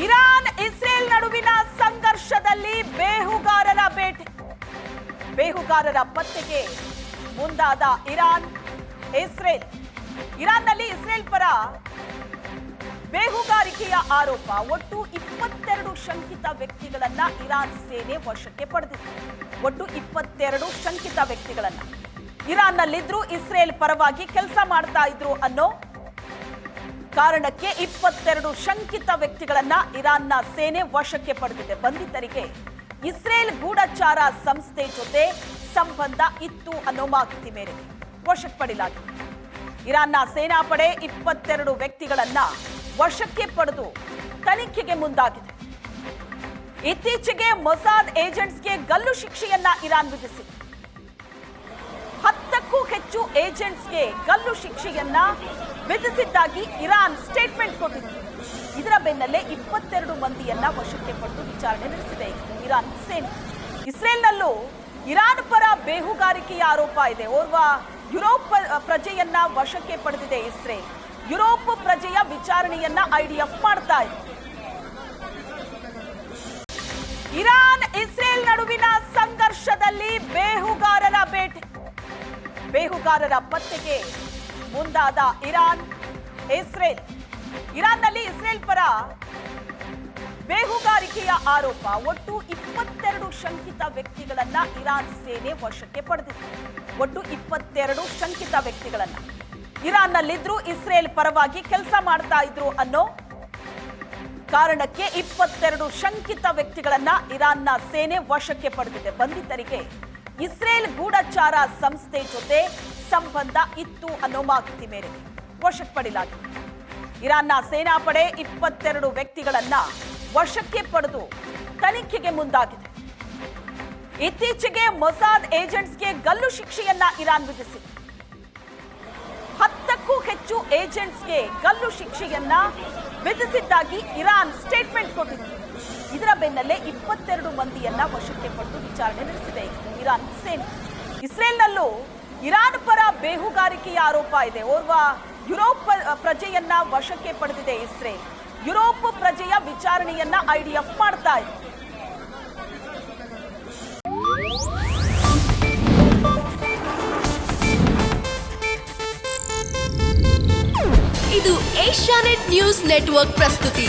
Iran, Israel ನಡುವಿನ ಸಂಘರ್ಷದಲ್ಲಿ ಬೇಹುಗಾರರ ಬೇಟೆ ಬೇಹುಗಾರರ ಪತ್ತೆಗೆ ಮುಂದಾದ ಇರಾನ್, ಇಸ್ರೇಲ್. ಇರಾನ್ನಲ್ಲಿ ಇಸ್ರೇಲ್ ಪರ ಬೇಹುಗಾರಿಕೆಯ ಆರೋಪ. ಒಟ್ಟು ಇಪ್ಪತ್ತೆರಡು ಶಂಕಿತ ವ್ಯಕ್ತಿಗಳನ್ನ ಇರಾನ್ ಸೇನೆ ವಶಕ್ಕೆ ಪಡೆದಿದೆ. ಒಟ್ಟು ಇಪ್ಪತ್ತೆರಡು ಶಂಕಿತ ವ್ಯಕ್ತಿಗಳನ್ನ. ಇರಾನ್ನಲ್ಲಿದ್ರು ಇಸ್ರೇಲ್ ಪರವಾಗಿ ಕೆಲಸ ಮಾಡ್ತಾ ಇದ್ರು ಅನ್ನೋ ಕಾರಣಕ್ಕೆ ಇಪ್ಪತ್ತೆರಡು ಶಂಕಿತ ವ್ಯಕ್ತಿಗಳನ್ನ ಇರಾನ್ನ ಸೇನೆ ವಶಕ್ಕೆ ಪಡೆದಿದೆ. ಬಂಧಿತರಿಗೆ ಇಸ್ರೇಲ್ ಗೂಢಚಾರ ಸಂಸ್ಥೆ ಜೊತೆ ಸಂಬಂಧ ಇತ್ತು ಅನ್ನೋ ಮಾಹಿತಿ ಮೇರೆಗೆ. ವಶಕ್ಕೆ ಪಡೆಯಲಾಗಿದೆ. ಇರಾನ್ನ ಸೇನಾಪಡೆ ಇಪ್ಪತ್ತೆರಡು ವ್ಯಕ್ತಿಗಳನ್ನ ವಶಕ್ಕೆ ಪಡೆದು ತನಿಖೆಗೆ ಮುಂದಾಗಿದೆ. ಇತ್ತೀಚೆಗೆ ಮೊಸಾದ್ ಏಜೆಂಟ್ಸ್ಗೆ ಗಲ್ಲು ಶಿಕ್ಷೆಯನ್ನ ಇರಾನ್ ವಿಧಿಸಿದೆ. ಹತ್ತಕ್ಕೂ ಹೆಚ್ಚು ಏಜೆಂಟ್ಸ್ಗೆ ಗಲ್ಲು ಶಿಕ್ಷೆಯನ್ನ ವಿಧಿಸಿದ್ದಾಗಿ ಇರಾನ್ ಸ್ಟೇಟ್ಮೆಂಟ್ ಕೊಟ್ಟಿತ್ತು. ಇದರ ಬೆನ್ನಲ್ಲೇ ಇಪ್ಪತ್ತೆರಡು ಮಂದಿಯನ್ನ ವಶಕ್ಕೆ ಪಡೆದು ವಿಚಾರಣೆ ನಡೆಸಿದೆ. ಇರಾನ್ ಸೇನೆ. ಇಸ್ರೇಲ್ನಲ್ಲೂ ಇರಾನ್ ಪರ ಬೇಹುಗಾರಿಕೆಯ ಆರೋಪ ಇದೆ. ಓರ್ವ ಯುರೋಪ್ ಪ್ರಜೆಯನ್ನ ವಶಕ್ಕೆ ಪಡೆದಿದೆ ಇಸ್ರೇಲ್. ಯುರೋಪ್ ಪ್ರಜೆಯ ವಿಚಾರಣೆಯನ್ನ ಐಡಿಎಫ್ ಮಾಡ್ತಾ ಇದೆ. ಇರಾನ್ ಇಸ್ರೇಲ್ ನಡುವಿನ ಸಂಘರ್ಷದಲ್ಲಿ ಬೇಹುಗಾರರ ಬೇಟೆ ಬೇಹುಗಾರರ ಪತ್ತೆಗೆ ಮುಂದಾದ ಇರಾನ್, ಇಸ್ರೇಲ್. ಇರಾನ್ನಲ್ಲಿ ಇಸ್ರೇಲ್ ಪರ ಬೇಹುಗಾರಿಕೆಯ ಆರೋಪ. ಒಟ್ಟು ಇಪ್ಪತ್ತೆರಡು ಶಂಕಿತ ವ್ಯಕ್ತಿಗಳನ್ನ ಇರಾನ್ ಸೇನೆ ವಶಕ್ಕೆ ಪಡೆದಿದೆ. ಒಟ್ಟು ಇಪ್ಪತ್ತೆರಡು ಶಂಕಿತ ವ್ಯಕ್ತಿಗಳನ್ನ. ಇರಾನ್ನಲ್ಲಿದ್ರು ಇಸ್ರೇಲ್ ಪರವಾಗಿ ಕೆಲಸ ಮಾಡ್ತಾ ಇದ್ರು ಅನ್ನೋ ಕಾರಣಕ್ಕೆ ಇಪ್ಪತ್ತೆರಡು ಶಂಕಿತ ವ್ಯಕ್ತಿಗಳನ್ನ ಇರಾನ್ನ ಸೇನೆ ವಶಕ್ಕೆ ಪಡೆದಿದೆ. ಬಂಧಿತರಿಗೆ ಇಸ್ರೇಲ್ ಗೂಢಚಾರ ಸಂಸ್ಥೆ ಜೊತೆ ಸಂಬಂಧ ಇತ್ತು ಅನ್ನೋ ಮಾಹಿತಿ ಮೇರೆಗೆ. ವಶಕ್ಕೆ ಪಡೆಯಲಾಗಿದೆ ಇರಾನ್ನ ಸೇನಾಪಡೆ ಇಪ್ಪತ್ತೆರಡು ವ್ಯಕ್ತಿಗಳನ್ನ ವಶಕ್ಕೆ ಪಡೆದು ತನಿಖೆಗೆ ಮುಂದಾಗಿದೆ. ಇತ್ತೀಚೆಗೆ ಮೊಸಾದ್ ಏಜೆಂಟ್ಸ್ಗೆ ಗಲ್ಲು ಶಿಕ್ಷೆಯನ್ನ ಇರಾನ್ ವಿಧಿಸಿದೆ. ಹತ್ತಕ್ಕೂ ಹೆಚ್ಚು ಏಜೆಂಟ್ಸ್ಗೆ ಗಲ್ಲು ಶಿಕ್ಷೆಯನ್ನ ವಿಧಿಸಿದ್ದಾಗಿ ಇರಾನ್ ಸ್ಟೇಟ್ಮೆಂಟ್ ಕೊಟ್ಟಿತ್ತು ಇದರ ಬೆನ್ನಲ್ಲೇ ಇಪ್ಪತ್ತೆರಡು ಮಂದಿಯನ್ನ ವಶಕ್ಕೆ ಪಡೆದು ವಿಚಾರಣೆ ನಡೆಸಿದೆ. ಇರಾನ್ ಸೇನೆ. ಇಸ್ರೇಲ್ನಲ್ಲೂ ಇರಾನ್ ಪರ ಬೇಹುಗಾರಿಕೆಯ ಆರೋಪ ಇದೆ. ಓರ್ವ ಯುರೋಪ್ ಪ್ರಜೆಯನ್ನ ವಶಕ್ಕೆ ಪಡೆದಿದೆ ಇಸ್ರೇಲ್. ಯುರೋಪ್ ಪ್ರಜೆಯ ವಿಚಾರಣೆಯನ್ನ ಐಡಿಎಫ್ ಮಾಡ್ತಾ ಇದೆ. ಇದು ಏಷ್ಯಾನೆಟ್ ನ್ಯೂಸ್ ನೆಟ್ವರ್ಕ್ ಪ್ರಸ್ತುತಿ.